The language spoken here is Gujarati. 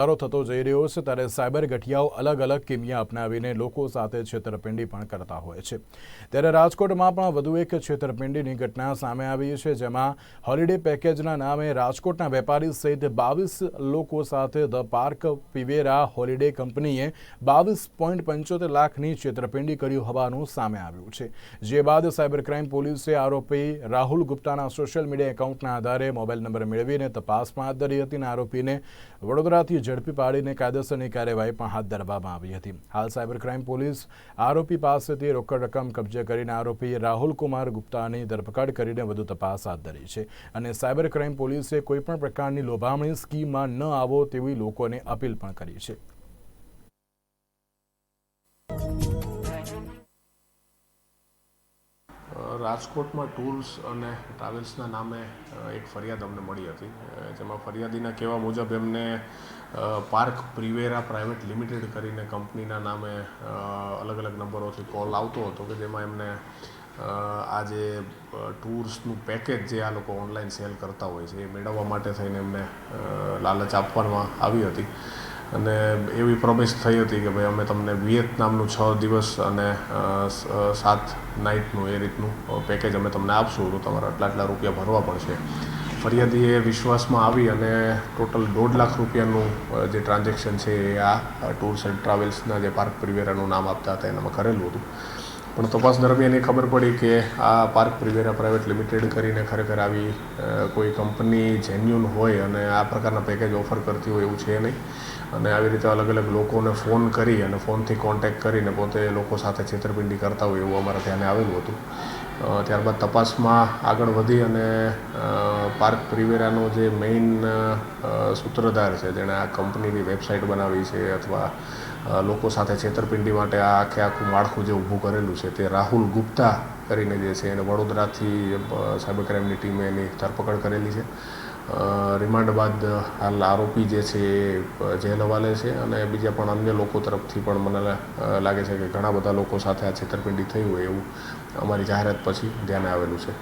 વધારો થતો જઈ રહ્યો છે, ત્યારે સાયબર ગઠિયાઓ અલગ અલગ કિમિયા અપનાવીને લોકો સાથે છેતરપિંડી પણ કરતા હોય છે. ત્યારે રાજકોટમાં પણ વધુ એક છેતરપિંડીની ઘટના સામે આવી છે, જેમાં હોલિડે પેકેજના નામે રાજકોટના વેપારી સહિત બાવીસ લોકો સાથે ધ પાર્ક પીવેરા હોલિડે કંપનીએ બાવીસ પોઈન્ટ પંચોતેર લાખની છેતરપિંડી કર્યું હોવાનું સામે આવ્યું છે. જે બાદ સાયબર ક્રાઇમ પોલીસે આરોપી રાહુલ ગુપ્તાના સોશિયલ મીડિયા એકાઉન્ટના આધારે મોબાઈલ નંબર મેળવીને તપાસ પણ હાથ ધરી હતી અને આરોપીને વડોદરાથી ઝડપી પાડીને કાયદેસરની કાર્યવાહી પણ હાથ ધરવામાં આવી હતી. હાલ સાયબર ક્રાઇમ પોલીસ આરોપી પાસેથી રોકડ રકમ કબજે કરીને આરોપી રાહુલ કુમાર ગુપ્તાની ધરપકડ કરીને વધુ તપાસ હાથ ધરી છે અને સાયબર ક્રાઇમ પોલીસે કોઈપણ પ્રકારની લોભામણી સ્કીમમાં ન આવો તેવી લોકોને અપીલ પણ કરી છે. રાજકોટમાં ટૂર્સ અને ટ્રાવેલ્સના નામે એક ફરિયાદ અમને મળી હતી. જેમાં ફરિયાદીના કહેવા મુજબ એમને પાર્ક પ્રિવેરા પ્રાઇવેટ લિમિટેડ કરીને કંપનીના નામે અલગ અલગ નંબરોથી કોલ આવતો હતો કે જેમાં એમને આ જે ટૂર્સનું પેકેજ જે આ લોકો ઓનલાઈન સેલ કરતા હોય છે એ મેળવવા માટે થઈને એમને લાલચ આપવામાં આવી હતી. અને એવી પ્રોમિસ થઈ હતી કે ભાઈ અમે તમને વિયેતનામનું છ દિવસ અને સાત નાઇટનું એ રીતનું પેકેજ અમે તમને આપશું. તો તમારે આટલા આટલા રૂપિયા ભરવા પડશે. ફરિયાદી એ વિશ્વાસમાં આવી અને ટોટલ દોઢ લાખ રૂપિયાનું જે ટ્રાન્ઝેક્શન છે એ આ ટૂર્સ એન્ડ ટ્રાવેલ્સના જે પાર્ક પરિવેરાનું નામ આપતા હતા, એનામાં કરેલું હતું. પણ તપાસ દરમિયાન એ ખબર પડી કે આ પાર્ક પ્રિવેરા પ્રાઇવેટ લિમિટેડ કરીને ખરેખર આવી કોઈ કંપની જેન્યુન હોય અને આ પ્રકારના પેકેજ ઓફર કરતી હોય એવું છે નહીં. અને આવી રીતે અલગ અલગ લોકોને ફોન કરી અને ફોનથી કોન્ટેક્ટ કરીને પોતે લોકો સાથે છેતરપિંડી કરતા હોય એવું અમારા ધ્યાને આવેલું હતું. ત્યારબાદ તપાસમાં આગળ વધી અને પાર્ક પ્રિવેરાનો જે મેઇન સૂત્રધાર છે, જેણે આ કંપનીની વેબસાઇટ બનાવી છે અથવા લોકો સાથે છેતરપિંડી માટે આ આખે આખું માળખું જે ઊભું કરેલું છે તે રાહુલ ગુપ્તા કરીને જે છે એને વડોદરાથી સાયબર ક્રાઇમની ટીમે એની ધરપકડ કરેલી છે. રિમાન્ડ બાદ હાલ આરોપી જે છે એ જેલ હવાલે છે અને બીજા પણ અન્ય લોકો તરફથી પણ મને લાગે છે કે ઘણા બધા લોકો સાથે આ છેતરપિંડી થઈ હોય એવું અમારી જાહેરાત પછી ધ્યાને આવેલું છે.